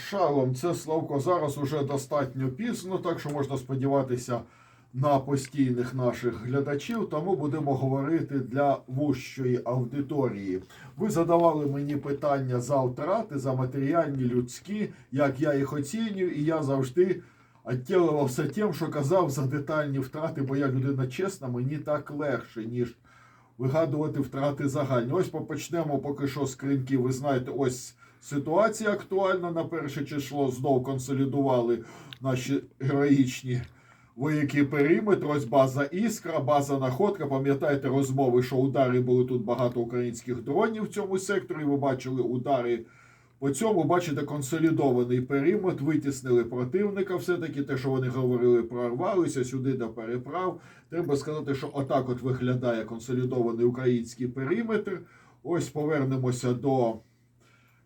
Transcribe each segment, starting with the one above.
Шалом, це Славко. Зараз уже достатньо пізно, так що можна сподіватися на постійних наших глядачів. Тому будемо говорити для вущої аудиторії. Ви задавали мені питання за втрати, за матеріальні, людські, як я їх оцінюю, і я завжди відтілювався тим, що казав за детальні втрати, бо я людина чесна, мені так легше, ніж вигадувати втрати загальні. Ось почнемо поки що з кринків. Ви знаєте, ось ситуація актуальна на перше число. Знов консолідували наші героїчні вояки периметр. Ось база Іскра, база Находка. Пам'ятаєте розмови, що удари були тут багато українських дронів в цьому секторі. Ви бачили удари. По цьому, бачите, консолідований периметр, витіснили противника. Все-таки те, що вони говорили, прорвалися сюди до переправ. Треба сказати, що отак от виглядає консолідований український периметр. Ось повернемося до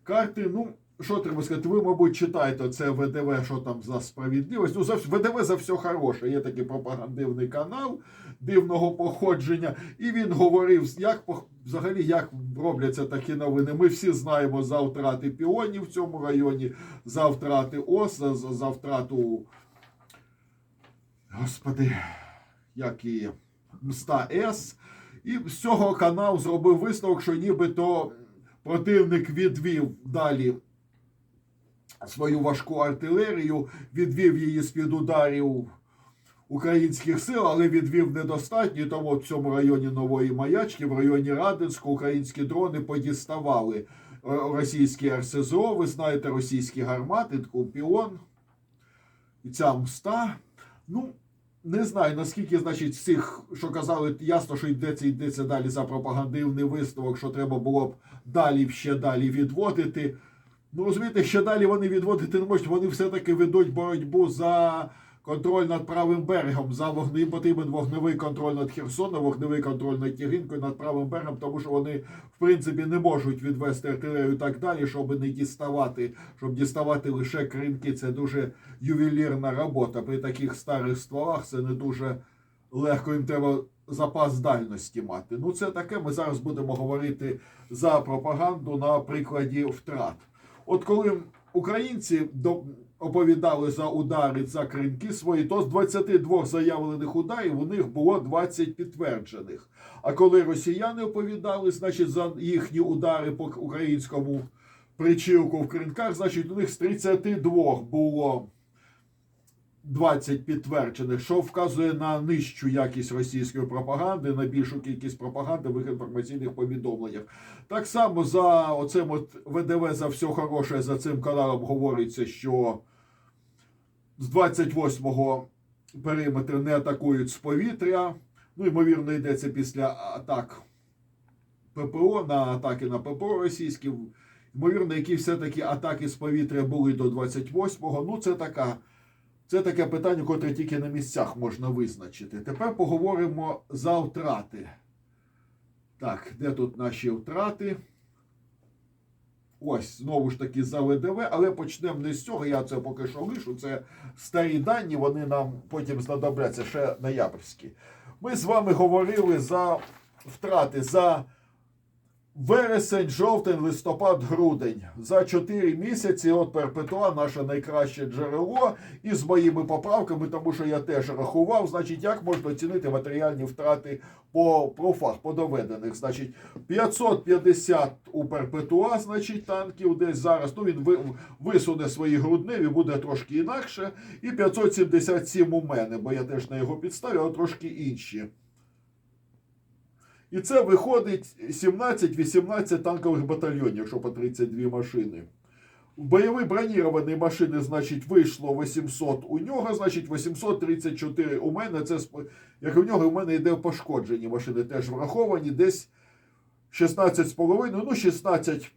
карти. Ну, що треба сказати? Ви, мабуть, читаєте це ВДВ, що там за справедливість. Ну, за, ВДВ за все хороше. Є такий пропагандивний канал дивного походження. І він говорив, як взагалі як робляться такі новини. Ми всі знаємо за втрати піонів в цьому районі, за втрати ОС, за, за втрату. Господи, як і мста С. І з цього канал зробив висновок, що нібито противник відвів далі свою важку артилерію, відвів її з-під ударів українських сил, але відвів недостатньо. Тому в цьому районі Нової Маячки, в районі Радинську, українські дрони подіставали е, російські РСЗО. Ви знаєте, російські гармати, Купіон і ця мста. Ну, не знаю, наскільки, значить, з цих, що казали, ясно, що йдеться, йдеться далі за пропагандивний висновок, що треба було б далі ще далі відводити. Ну, розумієте, ще далі вони відводити не можуть. Вони все-таки ведуть боротьбу за контроль над правим берегом, за вогни, їм потрібен вогневий контроль над Херсоном, вогневий контроль над Тігінкою, над правим берегом, тому що вони, в принципі, не можуть відвести артилерію і так далі, щоб не діставати, щоб діставати лише кринки. Це дуже ювелірна робота. При таких старих стволах це не дуже легко їм треба запас дальності мати. Ну, це таке. Ми зараз будемо говорити за пропаганду на прикладі втрат. От коли українці оповідали за удари за кринки свої, то з 22 заявлених ударів у них було 20 підтверджених. А коли росіяни оповідали, значить, за їхні удари по українському причілку в кринках, значить, у них з 32 було 20 підтверджених, що вказує на нижчу якість російської пропаганди, на більшу кількість пропаганди в інформаційних повідомленнях. Так само за оцим от ВДВ за все хороше за цим каналом говориться, що з 28-го периметр не атакують з повітря. Ну, ймовірно, йдеться після атак ППО на атаки на ППО російські. Ймовірно, які все-таки атаки з повітря були до 28-го. Ну, це така. Це таке питання, котре тільки на місцях можна визначити. Тепер поговоримо за втрати. Так, де тут наші втрати? Ось, знову ж таки, за ВДВ, але почнемо не з цього. Я це поки що лишу. Це старі дані, вони нам потім знадобляться ще ноябрьські. Ми з вами говорили за втрати за вересень, жовтень, листопад, грудень. За 4 місяці от Перпетуа наше найкраще джерело. І з моїми поправками, тому що я теж рахував, значить, як можна оцінити матеріальні втрати по профах, по доведених. Значить, 550 у Перпетуа, значить, танків десь зараз. Ну, він висуне свої грудневі, буде трошки інакше. І 577 у мене, бо я теж на його підставі, а трошки інші. І це виходить 17-18 танкових батальйонів, якщо по 32 машини. В бойові броніровані машини, значить, вийшло 800 у нього, значить 834 у мене. Це як у нього, у мене йде пошкоджені машини, теж враховані, десь 16,5, ну 16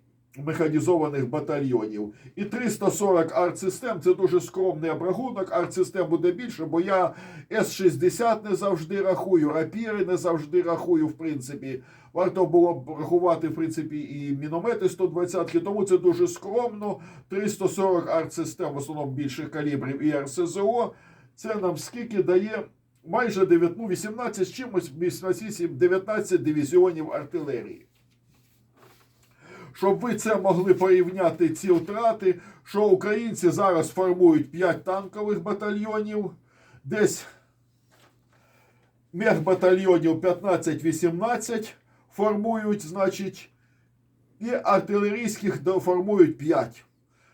механізованих батальйонів. І 340 артсистем це дуже скромний обрахунок. Артсистем буде більше, бо я С-60 не завжди рахую, рапіри не завжди рахую, в принципі. Варто було б рахувати, в принципі, і міномети 120 тому це дуже скромно. 340 артсистем, в основному більших калібрів і РСЗО. Це нам скільки дає майже 9, ну, 18 з чимось, 18, 19 дивізіонів артилерії. Щоб ви це могли порівняти ці втрати, що українці зараз формують 5 танкових батальйонів, десь мехбатальйонів 15-18 формують, значить, і артилерійських формують 5.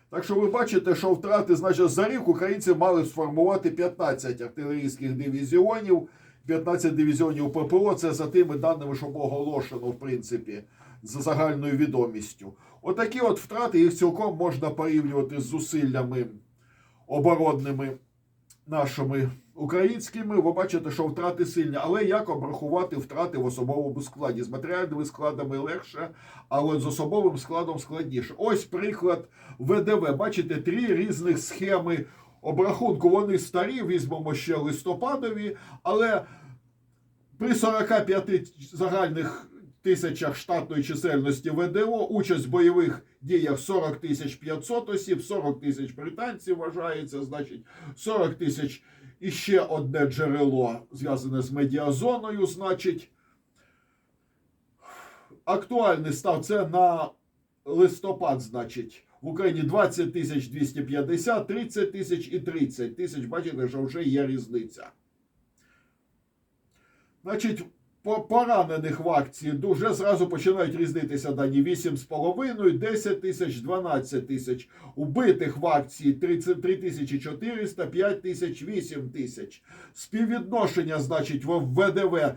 Так що ви бачите, що втрати, значить, за рік українці мали сформувати 15 артилерійських дивізіонів, 15 дивізіонів ППО. Це за тими даними, що було оголошено, в принципі, за загальною відомістю. Отакі от втрати їх цілком можна порівнювати з зусиллями оборонними нашими українськими. Ви бачите, що втрати сильні. Але як обрахувати втрати в особовому складі? З матеріальними складами легше, а от з особовим складом складніше. Ось приклад ВДВ. Бачите, три різних схеми обрахунку. Вони старі, візьмемо ще листопадові, але при 45 загальних тисячах штатної чисельності ВДО участь в бойових діях 40 тисяч 500 осіб, 40 тисяч британців вважається, значить 40 тисяч і ще одне джерело зв'язане з медіазоною, значить. Актуальний став це на листопад, значить, в Україні 20 тисяч 250, 30 тисяч і 30 тисяч. Бачите, що вже є різниця. Значить, по поранених в акції дуже зразу починають різнитися дані 8,5, 10 тисяч, 12 тисяч. Убитих в акції 33 тисячі 400, 5 тисяч, 8 тисяч. Співвідношення, значить, в ВДВ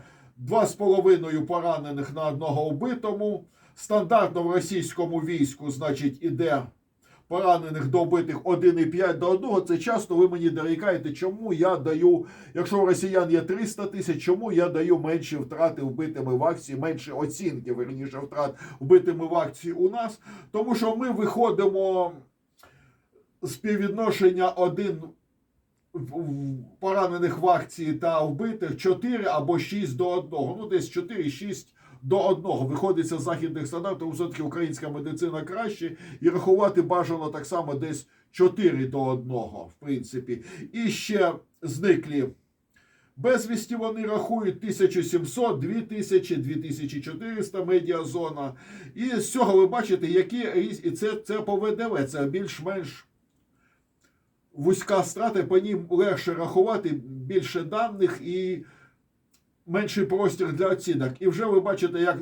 2,5 поранених на одного вбитому. Стандартно в російському війську, значить, іде поранених до вбитих 1,5 до 1. Це часто ви мені дорікаєте, чому я даю, якщо у росіян є 300 тисяч, чому я даю менші втрати вбитими в акції, менші оцінки, верніше втрат вбитими в акції у нас. Тому що ми виходимо співвідношення один в- в- поранених в акції та вбитих 4 або 6 до 1. Ну, десь 4-6 до 1. Виходиться з західних стандартів, тому все-таки українська медицина краще. І рахувати бажано так само десь 4 до 1, в принципі. І ще зниклі. Безвісті вони рахують 1700, 2000, 2400 медіазона. І з цього ви бачите, які і це, це по ВДВ, це більш-менш вузька страта, по ним легше рахувати, більше даних і менший простір для оцінок. І вже ви бачите, як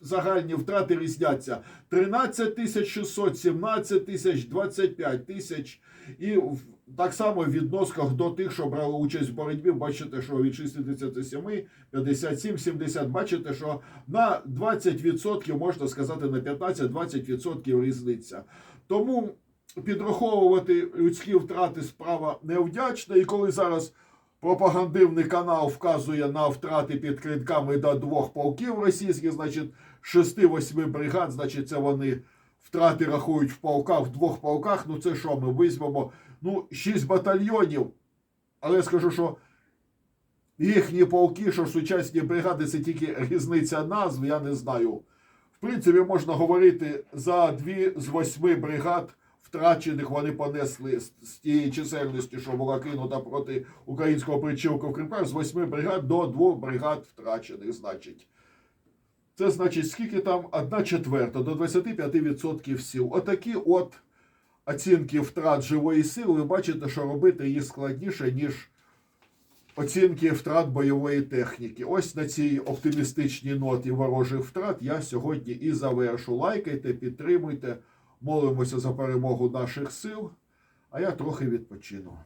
загальні втрати різняться. 13 тисяч 600, 17 тисяч, 25 тисяч. І в- так само в відносках до тих, що брали участь в боротьбі, бачите, що від 67, 57, 70, бачите, що на 20%, можна сказати, на 15-20% різниця. Тому підраховувати людські втрати справа невдячна. І коли зараз пропагандивний канал вказує на втрати під критками до двох полків російських, значить 6-8 бригад, значить це вони втрати рахують в полках, в двох полках. Ну це що, ми візьмемо? Ну, 6 батальйонів. Але я скажу, що їхні полки, що сучасні бригади, це тільки різниця назв, я не знаю. В принципі, можна говорити за дві з восьми бригад втрачених вони понесли з, тієї чисельності, що була кинута проти українського причілку в Кримках, з восьми бригад до двох бригад втрачених, значить. Це значить, скільки там одна четверта до 25% сил. Отакі от оцінки втрат живої сили. Ви бачите, що робити їх складніше, ніж оцінки втрат бойової техніки. Ось на цій оптимістичній ноті ворожих втрат я сьогодні і завершу. Лайкайте, підтримуйте, молимося за перемогу наших сил, а я трохи відпочину.